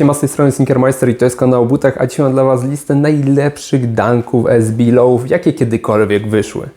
Siema, z tej strony Sneakermeister i to jest kanał butach, a dzisiaj mam dla Was listę najlepszych dunków SB Lowów, jakie kiedykolwiek wyszły.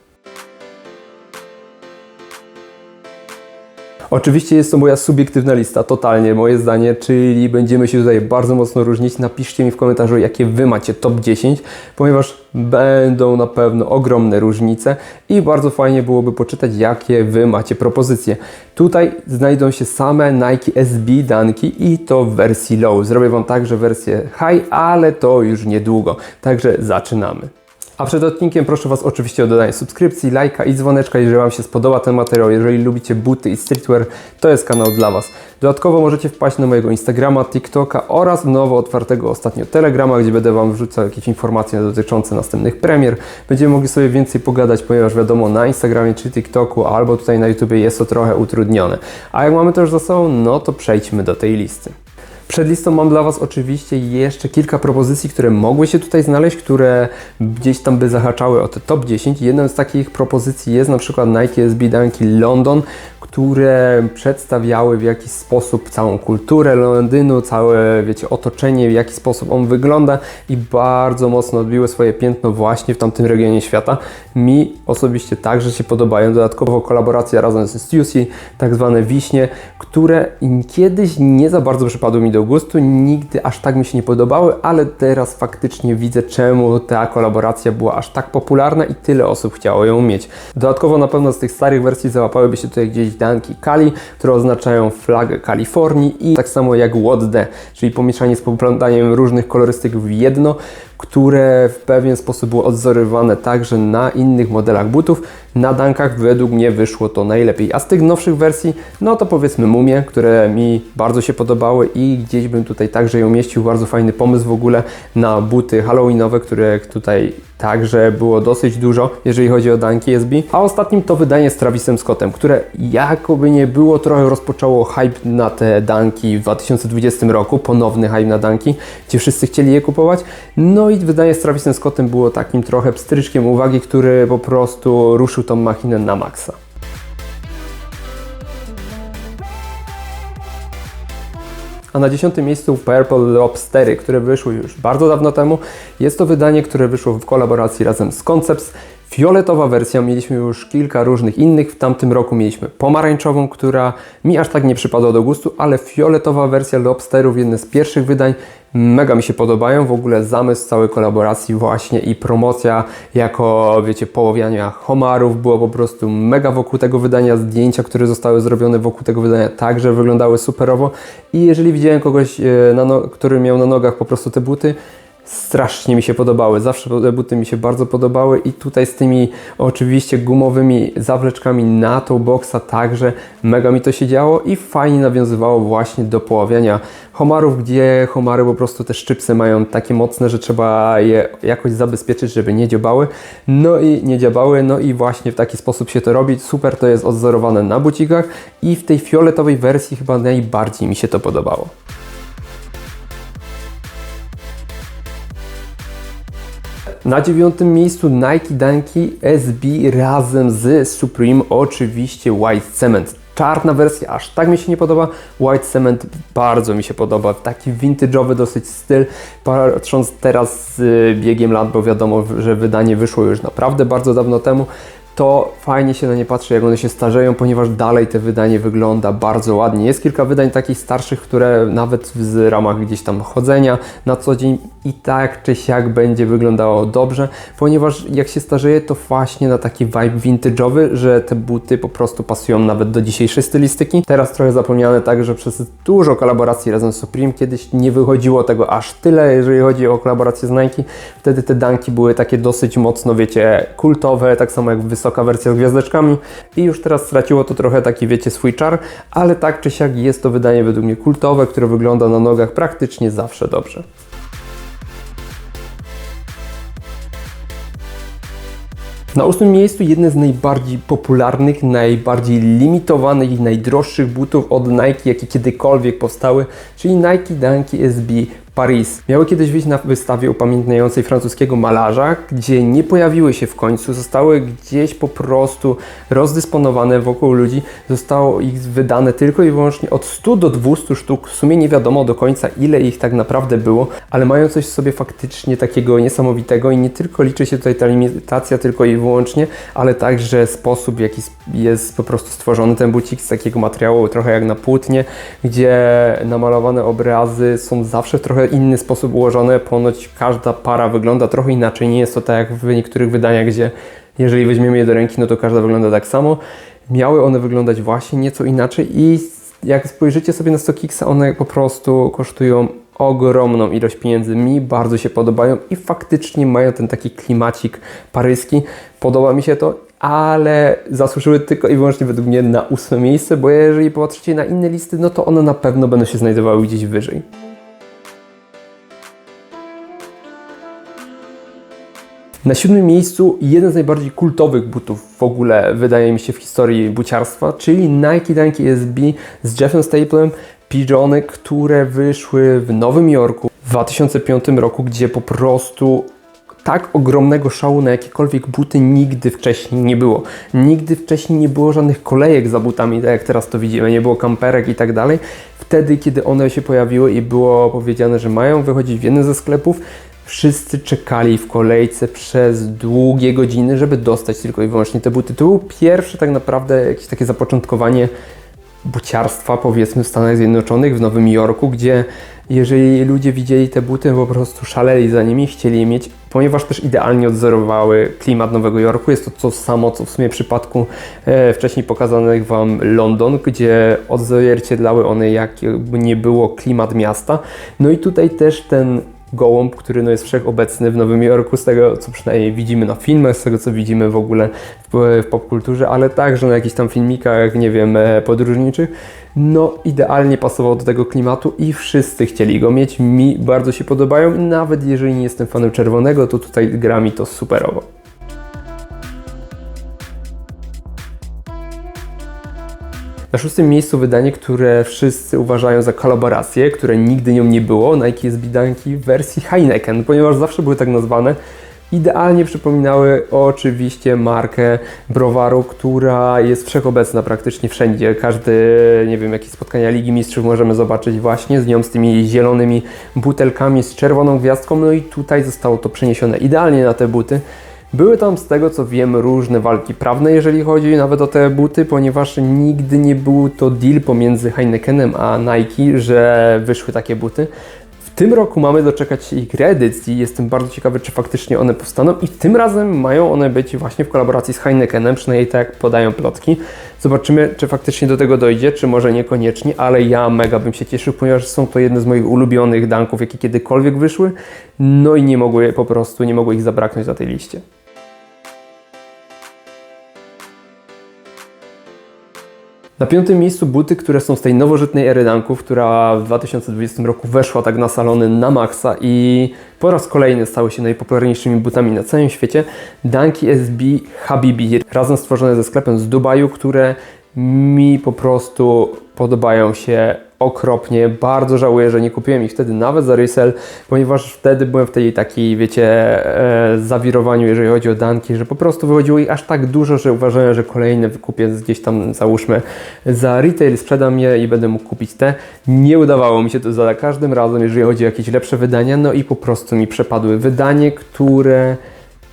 Oczywiście jest to moja subiektywna lista, totalnie moje zdanie, czyli będziemy się tutaj bardzo mocno różnić. Napiszcie mi w komentarzu, jakie Wy macie top 10, ponieważ będą na pewno ogromne różnice i bardzo fajnie byłoby poczytać, jakie Wy macie propozycje. Tutaj znajdą się same Nike SB Dunki i to w wersji low. Zrobię Wam także wersję high, ale to już niedługo, także zaczynamy. A przed odcinkiem proszę Was oczywiście o dodanie subskrypcji, lajka i dzwoneczka, jeżeli Wam się spodoba ten materiał. Jeżeli lubicie buty i streetwear, to jest kanał dla Was. Dodatkowo możecie wpaść na mojego Instagrama, TikToka oraz nowo otwartego ostatnio Telegrama, gdzie będę Wam wrzucał jakieś informacje dotyczące następnych premier. Będziemy mogli sobie więcej pogadać, ponieważ wiadomo, na Instagramie czy TikToku albo tutaj na YouTubie jest to trochę utrudnione. A jak mamy to już za sobą, no to przejdźmy do tej listy. Przed listą mam dla Was oczywiście jeszcze kilka propozycji, które mogły się tutaj znaleźć, które gdzieś tam by zahaczały o te top 10. Jedną z takich propozycji jest na przykład Nike SB Dunki London, które przedstawiały w jakiś sposób całą kulturę Londynu, całe, wiecie, otoczenie, w jaki sposób on wygląda i bardzo mocno odbiły swoje piętno właśnie w tamtym regionie świata. Mi osobiście także się podobają. Dodatkowo kolaboracja razem z Stussy, tak zwane wiśnie, które kiedyś nie za bardzo przypadły mi do gustu, nigdy aż tak mi się nie podobały, ale teraz faktycznie widzę, czemu ta kolaboracja była aż tak popularna i tyle osób chciało ją mieć. Dodatkowo na pewno z tych starych wersji załapałyby się tutaj gdzieś danki Kali, które oznaczają flagę Kalifornii i tak samo jak The, czyli pomieszanie z poplątaniem różnych kolorystyk w jedno, które w pewien sposób było odwzorowane także na innych modelach butów. Na dankach według mnie wyszło to najlepiej. A z tych nowszych wersji, no to powiedzmy Mumie, które mi bardzo się podobały i gdzieś bym tutaj także ją umieścił. Bardzo fajny pomysł w ogóle na buty halloweenowe, które tutaj także było dosyć dużo, jeżeli chodzi o danki SB. A ostatnim to wydanie z Travisem Scottem, które jakoby nie było, trochę rozpoczęło hype na te danki w 2020 roku, ponowny hype na danki, gdzie wszyscy chcieli je kupować. No i wydanie z Travisem Scottem było takim trochę pstryczkiem uwagi, który po prostu ruszył tą machinę na maksa. A na dziesiątym miejscu Purple Lobstery, które wyszły już bardzo dawno temu. Jest to wydanie, które wyszło w kolaboracji razem z Concepts. Fioletowa wersja, mieliśmy już kilka różnych innych. W tamtym roku mieliśmy pomarańczową, która mi aż tak nie przypadła do gustu, ale fioletowa wersja Lobsterów, jedne z pierwszych wydań, mega mi się podobają. W ogóle zamysł całej kolaboracji właśnie i promocja jako, wiecie, połowiania homarów było po prostu mega wokół tego wydania. Zdjęcia, które zostały zrobione wokół tego wydania także wyglądały superowo. I jeżeli widziałem kogoś, e, no, który miał na nogach po prostu te buty, strasznie mi się podobały. Zawsze buty mi się bardzo podobały i tutaj z tymi oczywiście gumowymi zawleczkami na tą boksa także mega mi to się działo i fajnie nawiązywało właśnie do poławiania homarów, gdzie homary po prostu te szczypce mają takie mocne, że trzeba je jakoś zabezpieczyć, żeby nie dziobały. No i nie dziabały, no i właśnie w taki sposób się to robi. Super to jest odzorowane na bucikach i w tej fioletowej wersji chyba najbardziej mi się to podobało. Na dziewiątym miejscu Nike Dunki SB razem z Supreme, oczywiście White Cement. Czarna wersja aż tak mi się nie podoba, White Cement bardzo mi się podoba, taki vintage'owy dosyć styl, patrząc teraz z biegiem lat, bo wiadomo, że wydanie wyszło już naprawdę bardzo dawno temu, to fajnie się na nie patrzy, jak one się starzeją, ponieważ dalej te wydanie wygląda bardzo ładnie. Jest kilka wydań takich starszych, które nawet w ramach gdzieś tam chodzenia na co dzień i tak czy siak będzie wyglądało dobrze, ponieważ jak się starzeje, to właśnie na taki vibe vintage'owy, że te buty po prostu pasują nawet do dzisiejszej stylistyki. Teraz trochę zapomniane tak, że przez dużo kolaboracji razem z Supreme kiedyś nie wychodziło tego aż tyle, jeżeli chodzi o kolaborację z Nike. Wtedy te danki były takie dosyć mocno, wiecie, kultowe, tak samo jak wysoka wersja z gwiazdeczkami i już teraz straciło to trochę taki, wiecie, swój czar, ale tak czy siak jest to wydanie według mnie kultowe, które wygląda na nogach praktycznie zawsze dobrze. Na ósmym miejscu jedne z najbardziej popularnych, najbardziej limitowanych i najdroższych butów od Nike, jakie kiedykolwiek powstały, czyli Nike Dunk SB Paris. Miały kiedyś wyjść na wystawie upamiętniającej francuskiego malarza, gdzie nie pojawiły się w końcu, zostały gdzieś po prostu rozdysponowane wokół ludzi. Zostało ich wydane tylko i wyłącznie od 100 do 200 sztuk. W sumie nie wiadomo do końca ile ich tak naprawdę było, ale mają coś w sobie faktycznie takiego niesamowitego i nie tylko liczy się tutaj ta limitacja tylko i wyłącznie, ale także sposób w jaki jest po prostu stworzony ten bucik z takiego materiału, trochę jak na płótnie, gdzie namalowane obrazy są zawsze w trochę inny sposób ułożone. Ponoć każda para wygląda trochę inaczej. Nie jest to tak jak w niektórych wydaniach, gdzie jeżeli weźmiemy je do ręki, no to każda wygląda tak samo. Miały one wyglądać właśnie nieco inaczej i jak spojrzycie sobie na StockX'a, one po prostu kosztują ogromną ilość pieniędzy. Mi bardzo się podobają i faktycznie mają ten taki klimacik paryski. Podoba mi się to, ale zasłużyły tylko i wyłącznie według mnie na ósme miejsce, bo jeżeli popatrzycie na inne listy, no to one na pewno będą się znajdowały gdzieś wyżej. Na siódmym miejscu jeden z najbardziej kultowych butów w ogóle, wydaje mi się, w historii buciarstwa, czyli Nike Dunk SB z Jeffem Staplem, Pigeony, które wyszły w Nowym Jorku w 2005 roku, gdzie po prostu tak ogromnego szału na jakiekolwiek buty nigdy wcześniej nie było. Nigdy wcześniej nie było żadnych kolejek za butami, tak jak teraz to widzimy, nie było kamperek i tak dalej. Wtedy, kiedy one się pojawiły i było powiedziane, że mają wychodzić w jednym ze sklepów, Wszyscy czekali w kolejce przez długie godziny, żeby dostać tylko i wyłącznie te buty. To był pierwsze tak naprawdę jakieś takie zapoczątkowanie buciarstwa, powiedzmy, w Stanach Zjednoczonych, w Nowym Jorku, gdzie jeżeli ludzie widzieli te buty, po prostu szaleli za nimi, chcieli je mieć, ponieważ też idealnie odzorowały klimat Nowego Jorku. Jest to to samo, co w sumie w przypadku e, wcześniej pokazanych Wam London, gdzie odzwierciedlały one jakby nie było klimat miasta. No i tutaj też ten gołąb, który no jest wszechobecny w Nowym Jorku, z tego co przynajmniej widzimy na filmach, z tego co widzimy w ogóle w, w popkulturze, ale także na jakichś tam filmikach, nie wiem, e, podróżniczych. No, idealnie pasował do tego klimatu i wszyscy chcieli go mieć. Mi bardzo się podobają, nawet jeżeli nie jestem fanem czerwonego, to tutaj gra mi to superowo. Na szóstym miejscu wydanie, które wszyscy uważają za kolaborację, które nigdy nią nie było, Nike SB Dunki w wersji Heineken, ponieważ zawsze były tak nazwane. Idealnie przypominały oczywiście markę browaru, która jest wszechobecna praktycznie wszędzie. Każdy, nie wiem, jakieś spotkania Ligi Mistrzów możemy zobaczyć właśnie z nią, z tymi zielonymi butelkami, z czerwoną gwiazdką. No i tutaj zostało to przeniesione idealnie na te buty. Były tam z tego co wiem różne walki prawne, jeżeli chodzi nawet o te buty, ponieważ nigdy nie był to deal pomiędzy Heinekenem a Nike, że wyszły takie buty. W tym roku mamy doczekać się ich reedycji. Jestem bardzo ciekawy, czy faktycznie one powstaną i tym razem mają one być właśnie w kolaboracji z Heinekenem, przynajmniej tak jak podają plotki. Zobaczymy, czy faktycznie do tego dojdzie, czy może niekoniecznie, ale ja mega bym się cieszył, ponieważ są to jedne z moich ulubionych danków, jakie kiedykolwiek wyszły. No i nie mogły po prostu, nie mogło ich zabraknąć na tej liście. Na piątym miejscu buty, które są z tej nowożytnej ery dunków, która w 2020 roku weszła tak na salony na maksa i po raz kolejny stały się najpopularniejszymi butami na całym świecie. Dunki SB Habibi, razem stworzone ze sklepem z Dubaju, które mi po prostu podobają się okropnie. Bardzo żałuję, że nie kupiłem ich wtedy nawet za resell, ponieważ wtedy byłem w tej takiej, wiecie, e, zawirowaniu, jeżeli chodzi o danki, że po prostu wychodziło ich aż tak dużo, że uważałem, że kolejne wykupię gdzieś tam, załóżmy, za retail, sprzedam je i będę mógł kupić te. Nie udawało mi się to za każdym razem, jeżeli chodzi o jakieś lepsze wydania, no i po prostu mi przepadły wydanie, które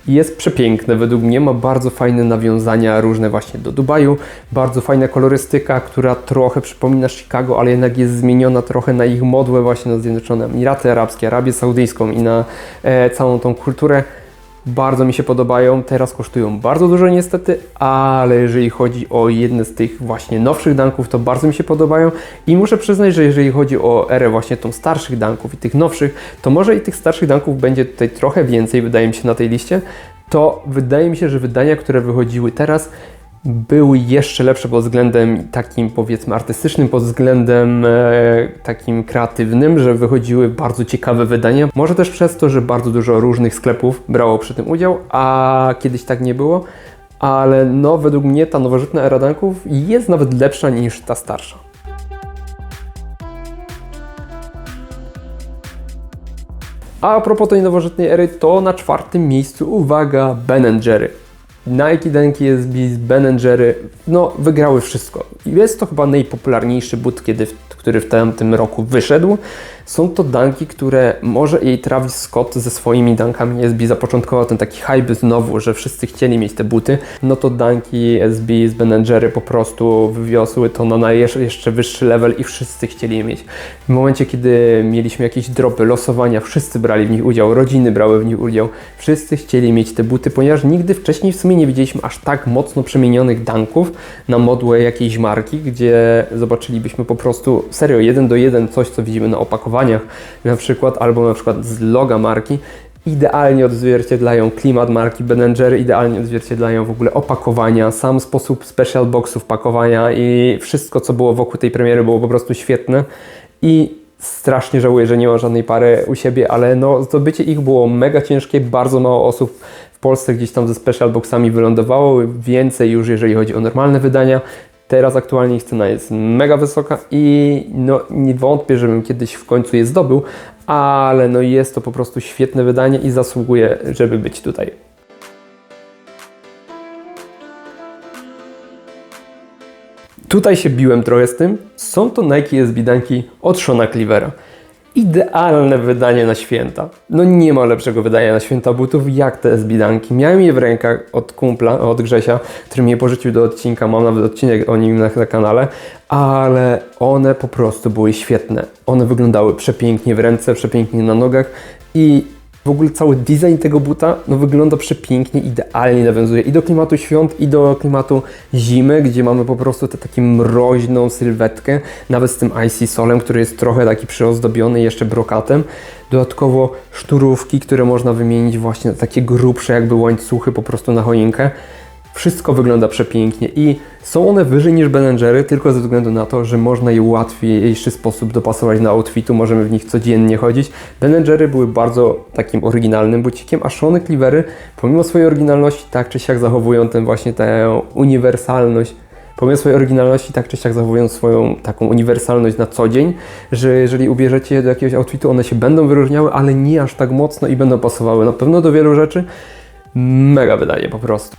jest przepiękne według mnie, ma bardzo fajne nawiązania różne właśnie do Dubaju, bardzo fajna kolorystyka, która trochę przypomina Chicago, ale jednak jest zmieniona trochę na ich modłę właśnie na Zjednoczone Emiraty Arabskie, Arabię Saudyjską i na e, całą tą kulturę. Bardzo mi się podobają, teraz kosztują bardzo dużo niestety, ale jeżeli chodzi o jedne z tych właśnie nowszych danków, to bardzo mi się podobają. I muszę przyznać, że jeżeli chodzi o erę właśnie tą starszych danków i tych nowszych, to może i tych starszych danków będzie tutaj trochę więcej, wydaje mi się, na tej liście, to wydaje mi się, że wydania, które wychodziły teraz, były jeszcze lepsze pod względem takim powiedzmy artystycznym, pod względem e, takim kreatywnym, że wychodziły bardzo ciekawe wydania. Może też przez to, że bardzo dużo różnych sklepów brało przy tym udział, a kiedyś tak nie było. Ale no, według mnie ta nowożytna era danków jest nawet lepsza niż ta starsza. A propos tej nowożytnej ery, to na czwartym miejscu, uwaga, Ben Jerry. Nike Denki SB Ben Jerry, no wygrały wszystko. Jest to chyba najpopularniejszy but, kiedy, który w tamtym roku wyszedł. Są to danki, które może jej Travis Scott ze swoimi dankami SB zapoczątkował ten taki hype znowu, że wszyscy chcieli mieć te buty. No to danki SB z Ben Jerry po prostu wywiosły to na jeszcze wyższy level i wszyscy chcieli je mieć. W momencie, kiedy mieliśmy jakieś dropy, losowania, wszyscy brali w nich udział, rodziny brały w nich udział, wszyscy chcieli mieć te buty, ponieważ nigdy wcześniej w sumie nie widzieliśmy aż tak mocno przemienionych danków na modłę jakiejś marki, gdzie zobaczylibyśmy po prostu serio jeden do jeden coś, co widzimy na opakowaniach na przykład, albo na przykład z loga marki, idealnie odzwierciedlają klimat marki Ben Jerry, idealnie odzwierciedlają w ogóle opakowania, sam sposób special boxów pakowania i wszystko, co było wokół tej premiery było po prostu świetne. I strasznie żałuję, że nie ma żadnej pary u siebie, ale no zdobycie ich było mega ciężkie, bardzo mało osób w Polsce gdzieś tam ze special boxami wylądowało, więcej już jeżeli chodzi o normalne wydania. Teraz aktualnie ich cena jest mega wysoka i no nie wątpię, żebym kiedyś w końcu je zdobył, ale no jest to po prostu świetne wydanie i zasługuje, żeby być tutaj. Tutaj się biłem trochę z tym. Są to Nike SB Dunki od Shona Clivera. Idealne wydanie na święta. No nie ma lepszego wydania na święta butów jak te SB Dunki. Miałem je w rękach od kumpla, od Grzesia, który mnie porzucił do odcinka. Mam nawet odcinek o nim na, na kanale, ale one po prostu były świetne. One wyglądały przepięknie w ręce, przepięknie na nogach i w ogóle cały design tego buta no, wygląda przepięknie, idealnie nawiązuje i do klimatu świąt, i do klimatu zimy, gdzie mamy po prostu tę taką mroźną sylwetkę, nawet z tym Icy Solem, który jest trochę taki przyozdobiony jeszcze brokatem. Dodatkowo szturówki, które można wymienić właśnie na takie grubsze jakby łańcuchy po prostu na choinkę. Wszystko wygląda przepięknie i są one wyżej niż Ben Jerry tylko ze względu na to, że można je w łatwiejszy sposób dopasować na outfitu, możemy w nich codziennie chodzić. Ben Jerry były bardzo takim oryginalnym bucikiem, a Shony Cleavery pomimo swojej oryginalności tak czy siak zachowują ten właśnie tę uniwersalność pomimo swojej oryginalności, tak czy siak zachowują swoją taką uniwersalność na co dzień, że jeżeli ubierzecie je do jakiegoś outfitu, one się będą wyróżniały, ale nie aż tak mocno i będą pasowały na pewno do wielu rzeczy. Mega wydanie po prostu.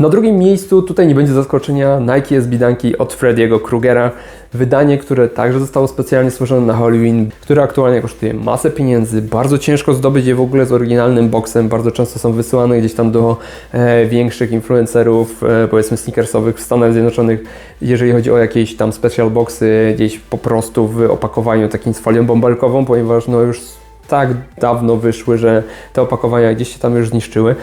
Na drugim miejscu, tutaj nie będzie zaskoczenia, Nike SB Dunki od Frediego Krugera. Wydanie, które także zostało specjalnie stworzone na Halloween, które aktualnie kosztuje masę pieniędzy. Bardzo ciężko zdobyć je w ogóle z oryginalnym boxem. Bardzo często są wysyłane gdzieś tam do e, większych influencerów, e, powiedzmy sneakersowych w Stanach Zjednoczonych, jeżeli chodzi o jakieś tam special boxy, gdzieś po prostu w opakowaniu takim z folią bąbelkową, ponieważ no już tak dawno wyszły, że te opakowania gdzieś się tam już zniszczyły.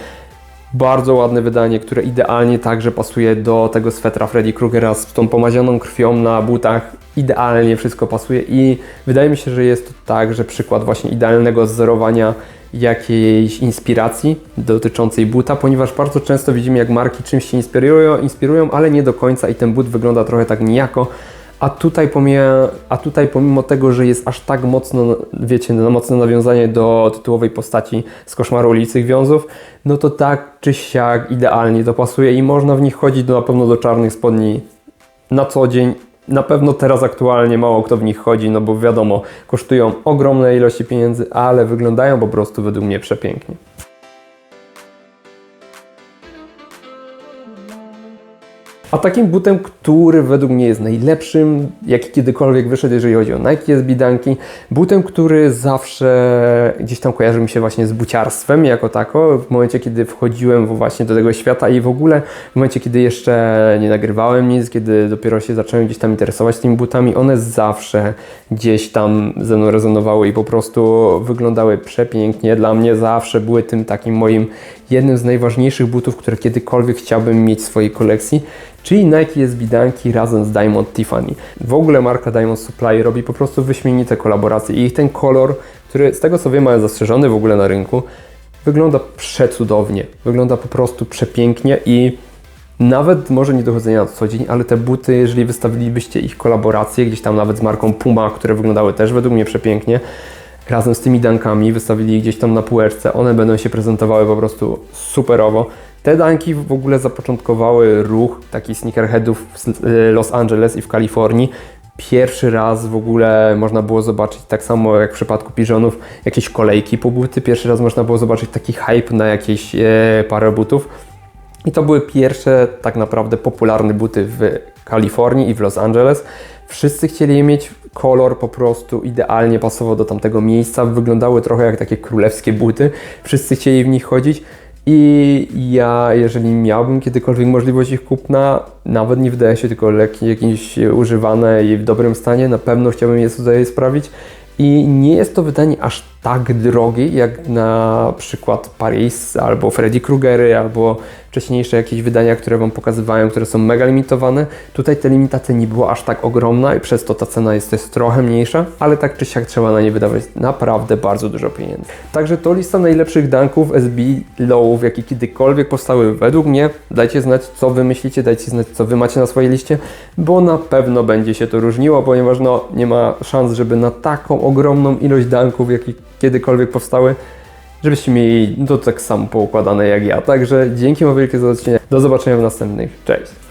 Bardzo ładne wydanie, które idealnie także pasuje do tego swetra Freddy Krugera z tą pomazioną krwią na butach. Idealnie wszystko pasuje i wydaje mi się, że jest to także przykład właśnie idealnego zzerowania jakiejś inspiracji dotyczącej buta, ponieważ bardzo często widzimy jak marki czymś się inspirują, inspirują, ale nie do końca i ten but wygląda trochę tak nijako. A tutaj, pomija, a tutaj pomimo tego, że jest aż tak mocno, wiecie, no, mocne nawiązanie do tytułowej postaci z Koszmaru ulicy Wiązów, no to tak czy siak idealnie to pasuje i można w nich chodzić do, na pewno do czarnych spodni na co dzień. Na pewno teraz aktualnie mało kto w nich chodzi, no bo wiadomo, kosztują ogromne ilości pieniędzy, ale wyglądają po prostu według mnie przepięknie. A takim butem, który według mnie jest najlepszym, jaki kiedykolwiek wyszedł, jeżeli chodzi o Nike SB Dunki, butem, który zawsze gdzieś tam kojarzy mi się właśnie z buciarstwem jako tako, w momencie, kiedy wchodziłem właśnie do tego świata i w ogóle w momencie, kiedy jeszcze nie nagrywałem nic, kiedy dopiero się zacząłem gdzieś tam interesować tymi butami, one zawsze gdzieś tam ze mną rezonowały i po prostu wyglądały przepięknie. Dla mnie zawsze były tym takim moim jednym z najważniejszych butów, które kiedykolwiek chciałbym mieć w swojej kolekcji, czyli Nike SB Dunki razem z Diamond Tiffany. W ogóle marka Diamond Supply robi po prostu wyśmienite kolaboracje i ich ten kolor, który z tego co wiem jest zastrzeżony w ogóle na rynku, wygląda przecudownie. Wygląda po prostu przepięknie i nawet może nie dochodzenia na co dzień, ale te buty, jeżeli wystawilibyście ich kolaboracje, gdzieś tam nawet z marką Puma, które wyglądały też według mnie przepięknie, razem z tymi dankami, wystawili gdzieś tam na półeczce, one będą się prezentowały po prostu superowo. Te danki w ogóle zapoczątkowały ruch takich sneakerheadów w Los Angeles i w Kalifornii. Pierwszy raz w ogóle można było zobaczyć, tak samo jak w przypadku piżonów, jakieś kolejki po buty. Pierwszy raz można było zobaczyć taki hype na jakieś e, parę butów. I to były pierwsze tak naprawdę popularne buty w Kalifornii i w Los Angeles. Wszyscy chcieli je mieć, kolor po prostu idealnie pasował do tamtego miejsca, wyglądały trochę jak takie królewskie buty. Wszyscy chcieli w nich chodzić. I ja, jeżeli miałbym kiedykolwiek możliwość ich kupna, nawet nie wydaje się tylko lekkie, jakieś używane i w dobrym stanie, na pewno chciałbym je tutaj sprawić. I nie jest to wydanie aż tak drogie, jak na przykład Paris, albo Freddy Kruegery, albo wcześniejsze jakieś wydania, które Wam pokazywałem, które są mega limitowane. Tutaj ta limitacja nie była aż tak ogromna i przez to ta cena jest też trochę mniejsza, ale tak czy siak trzeba na nie wydawać naprawdę bardzo dużo pieniędzy. Także to lista najlepszych dunków SB Lowów, jakie kiedykolwiek powstały według mnie. Dajcie znać, co Wy myślicie, dajcie znać, co Wy macie na swojej liście, bo na pewno będzie się to różniło, ponieważ no, nie ma szans, żeby na taką ogromną ilość dunków, jakie kiedykolwiek powstały, żebyście mieli to tak samo poukładane jak ja. Także dzięki wam wielkie za odcinek. Do zobaczenia w następnych. Cześć!